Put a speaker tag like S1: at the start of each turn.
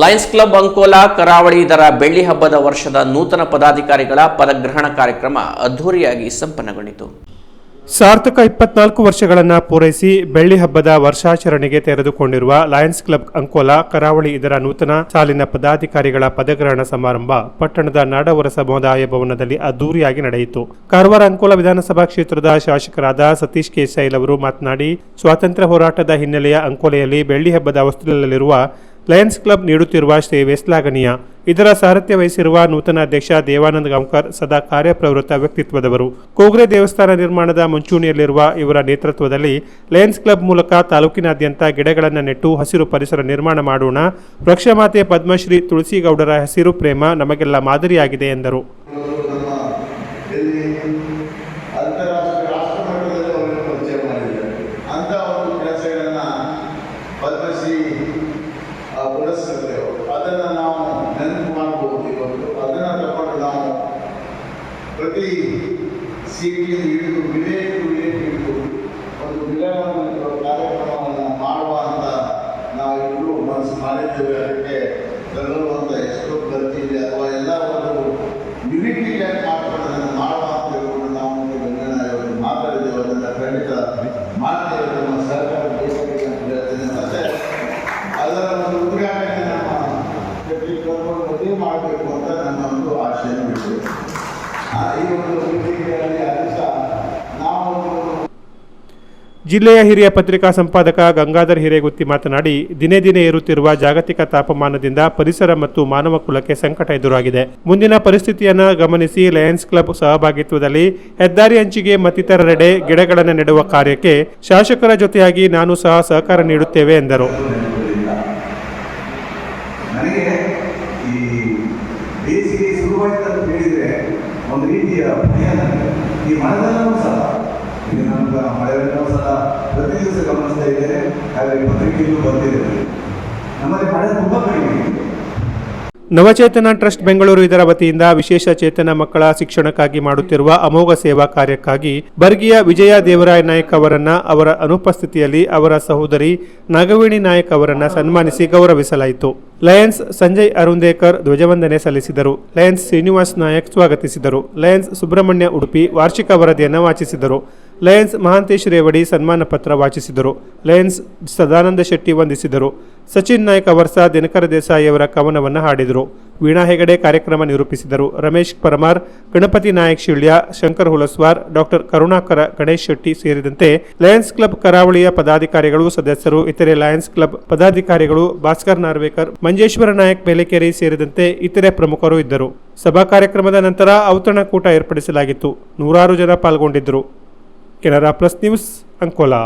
S1: Lions Club Ankola, Karavali ಇದರ ಬೆಳ್ಳಿ ಹಬ್ಬದ ವರ್ಷದ ನೂತನ ಪದಾಧಿಕಾರಿಗಳ ಪದಗ್ರಹಣ ಕಾರ್ಯಕ್ರಮ ಅದ್ಧೂರಿಯಾಗಿ ಸಂಪನ್ನಗೊಂಡಿತು.
S2: ಸಾರ್ಥಕ ಇಪ್ಪತ್ನಾಲ್ಕು ವರ್ಷಗಳನ್ನು ಪೂರೈಸಿ ಬೆಳ್ಳಿ ಹಬ್ಬದ ವರ್ಷಾಚರಣೆಗೆ ತೆರೆದುಕೊಂಡಿರುವ ಲಯನ್ಸ್ ಕ್ಲಬ್ ಅಂಕೋಲಾ, ಕರಾವಳಿ ಇದರ ನೂತನ ಸಾಲಿನ ಪದಾಧಿಕಾರಿಗಳ ಪದಗ್ರಹಣ ಸಮಾರಂಭ ಪಟ್ಟಣದ ನಾಡವರ ಸಮುದಾಯ ಭವನದಲ್ಲಿ ಅದ್ದೂರಿಯಾಗಿ ನಡೆಯಿತು. ಕಾರವಾರ ಅಂಕೋಲಾ ವಿಧಾನಸಭಾ ಕ್ಷೇತ್ರದ ಶಾಸಕರಾದ ಸತೀಶ್ ಕೇಸೈಲ್ ಅವರು ಮಾತನಾಡಿ, ಸ್ವಾತಂತ್ರ್ಯ ಹೋರಾಟದ ಹಿನ್ನೆಲೆಯ ಅಂಕೋಲೆಯಲ್ಲಿ ಬೆಳ್ಳಿ ಹಬ್ಬದ ಹೊಸ್ತಿಲಲ್ಲಿರುವ ಲಯನ್ಸ್ ಕ್ಲಬ್ ನೀಡುತ್ತಿರುವ ಸೇವೆ ಶ್ಲಾಘನೀಯ ಇದರ ಸಾರಥ್ಯ ವಹಿಸಿರುವ ನೂತನ ಅಧ್ಯಕ್ಷ ದೇವಾನಂದ ಗಾಂವ್ಕರ್ ಸದಾ ಕಾರ್ಯಪ್ರವೃತ್ತ ವ್ಯಕ್ತಿತ್ವದವರು. ಕೋಗ್ರೆ ದೇವಸ್ಥಾನ ನಿರ್ಮಾಣದ ಮುಂಚೂಣಿಯಲ್ಲಿರುವ ಇವರ ನೇತೃತ್ವದಲ್ಲಿ ಲಯನ್ಸ್ ಕ್ಲಬ್ ಮೂಲಕ ತಾಲೂಕಿನಾದ್ಯಂತ ಗಿಡಗಳನ್ನು ನೆಟ್ಟು ಹಸಿರು ಪರಿಸರ ನಿರ್ಮಾಣ ಮಾಡೋಣ. ವೃಕ್ಷಮಾತೆ ಪದ್ಮಶ್ರೀ ತುಳಸಿಗೌಡರ ಹಸಿರು ಪ್ರೇಮ ನಮಗೆಲ್ಲ ಮಾದರಿಯಾಗಿದೆ ಎಂದರು.
S3: ಪುರಸ್ಕೃತರು ಅದನ್ನು ನಾವು ನೆನಪು ಮಾಡಬಹುದು ಇವತ್ತು. ಅದನ್ನು ತಗೊಂಡು ನಾವು ಪ್ರತಿ ಸೀಟಿಗೆ ಹಿಡಿದು ವಿಲೇಜ್ ಟು ವಿಲೇಜ್ ಹಿಡಿದು ಒಂದು ವಿಲಯವನ್ನು ಕಾರ್ಯಕ್ರಮವನ್ನು ಮಾಡುವ ಅಂತ ನಾವು ಇಬ್ಬರು ಮನಸ್ಸು ಮಾಡಿದ್ದೇವೆ.
S2: ಜಿಲ್ಲೆಯ ಹಿರಿಯ ಪತ್ರಿಕಾ ಸಂಪಾದಕ ಗಂಗಾಧರ್ ಹಿರೇಗುತ್ತಿ ಮಾತನಾಡಿ, ದಿನೇ ದಿನೇ ಏರುತ್ತಿರುವ ಜಾಗತಿಕ ತಾಪಮಾನದಿಂದ ಪರಿಸರ ಮತ್ತು ಮಾನವ ಕುಲಕ್ಕೆ ಸಂಕಟ ಎದುರಾಗಿದೆ. ಮುಂದಿನ ಪರಿಸ್ಥಿತಿಯನ್ನು ಗಮನಿಸಿ ಲಯನ್ಸ್ ಕ್ಲಬ್ ಸಹಭಾಗಿತ್ವದಲ್ಲಿ ಹೆದ್ದಾರಿ ಅಂಚಿಗೆ ಮತ್ತಿತರರೆಡೆ ಗಿಡಗಳನ್ನು ನೆಡುವ ಕಾರ್ಯಕ್ಕೆ ಶಾಸಕರ ಜೊತೆಯಾಗಿ ನಾನು ಸಹ ಸಹಕಾರ ನೀಡುತ್ತೇವೆ ಎಂದರು.
S4: ಬೇಸಿಗೆ ಒಂದು ರೀತಿಯ ಭಯ ನನಗೆ ಈ ಮಳೆಗಾಲವೂ ಸಹ, ಈಗ ನಮ್ಮ ಮಳೆಗಾಲವೂ ಸಹ ಪ್ರತಿ ದಿವಸ ಗಮನಿಸ್ತಾ ಇದ್ದೇನೆ ಹಾಗೆ ಪತ್ರಿಕೆಯಲ್ಲೂ ಬಂದಿದೆ ನಮ್ಮಲ್ಲಿ ಮಳೆ ತುಂಬ ಕಡಿಮೆ ಇದೆ.
S2: ನವಚೇತನ ಟ್ರಸ್ಟ್ ಬೆಂಗಳೂರು ಇದರ ವತಿಯಿಂದ ವಿಶೇಷ ಚೇತನ ಮಕ್ಕಳ ಶಿಕ್ಷಣಕ್ಕಾಗಿ ಮಾಡುತ್ತಿರುವ ಅಮೋಘ ಸೇವಾ ಕಾರ್ಯಕ್ಕಾಗಿ ಬರ್ಗಿಯ ವಿಜಯ ದೇವರಾಯ ನಾಯಕ್ ಅವರನ್ನ ಅವರ ಅನುಪಸ್ಥಿತಿಯಲ್ಲಿ ಅವರ ಸಹೋದರಿ ನಾಗವೇಣಿ ನಾಯಕ್ ಅವರನ್ನ ಸನ್ಮಾನಿಸಿ ಗೌರವಿಸಲಾಯಿತು. ಲಯನ್ಸ್ ಸಂಜಯ್ ಅರುಂದೇಕರ್ ಧ್ವಜವಂದನೆ ಸಲ್ಲಿಸಿದರು. ಲಯನ್ಸ್ ಶ್ರೀನಿವಾಸ್ ನಾಯಕ್ ಸ್ವಾಗತಿಸಿದರು. ಲಯನ್ಸ್ ಸುಬ್ರಹ್ಮಣ್ಯ ಉಡುಪಿ ವಾರ್ಷಿಕ ವರದಿಯನ್ನು ವಾಚಿಸಿದರು. ಲಯನ್ಸ್ ಮಹಾಂತೇಶ್ ರೇವಡಿ ಸನ್ಮಾನ ಪತ್ರ ವಾಚಿಸಿದರು. ಲಯನ್ಸ್ ಸದಾನಂದ ಶೆಟ್ಟಿ ವಂದಿಸಿದರು. ಸಚಿನ್ ನಾಯ್ಕ್ ವರ್ಷ ದಿನಕರ ದೇಸಾಯಿ ಅವರ ಕವನವನ್ನು ಹಾಡಿದರು. ವೀಣಾ ಹೆಗಡೆ ಕಾರ್ಯಕ್ರಮ ನಿರೂಪಿಸಿದರು. ರಮೇಶ್ ಪರಮಾರ್, ಗಣಪತಿ ನಾಯಕ್ ಶಿಳ್ಯ ಶಂಕರ್ ಹುಲಸ್ವಾರ್, ಡಾಕ್ಟರ್ ಕರುಣಾಕರ ಗಣೇಶ್ ಶೆಟ್ಟಿ ಸೇರಿದಂತೆ ಲಯನ್ಸ್ ಕ್ಲಬ್ ಕರಾವಳಿಯ ಪದಾಧಿಕಾರಿಗಳು ಸದಸ್ಯರು, ಇತರೆ ಲಯನ್ಸ್ ಕ್ಲಬ್ ಪದಾಧಿಕಾರಿಗಳು ಭಾಸ್ಕರ್ ನಾರ್ವೇಕರ್, ಮಂಜೇಶ್ವರ ನಾಯಕ್ ಬೇಲೆಕೆರೆ ಸೇರಿದಂತೆ ಇತರೆ ಪ್ರಮುಖರು ಇದ್ದರು. ಸಭಾ ಕಾರ್ಯಕ್ರಮದ ನಂತರ ಔತಣಕೂಟ ಏರ್ಪಡಿಸಲಾಗಿತ್ತು. ನೂರಾರು ಜನ ಪಾಲ್ಗೊಂಡಿದ್ದರು. Canara plus news Ankola.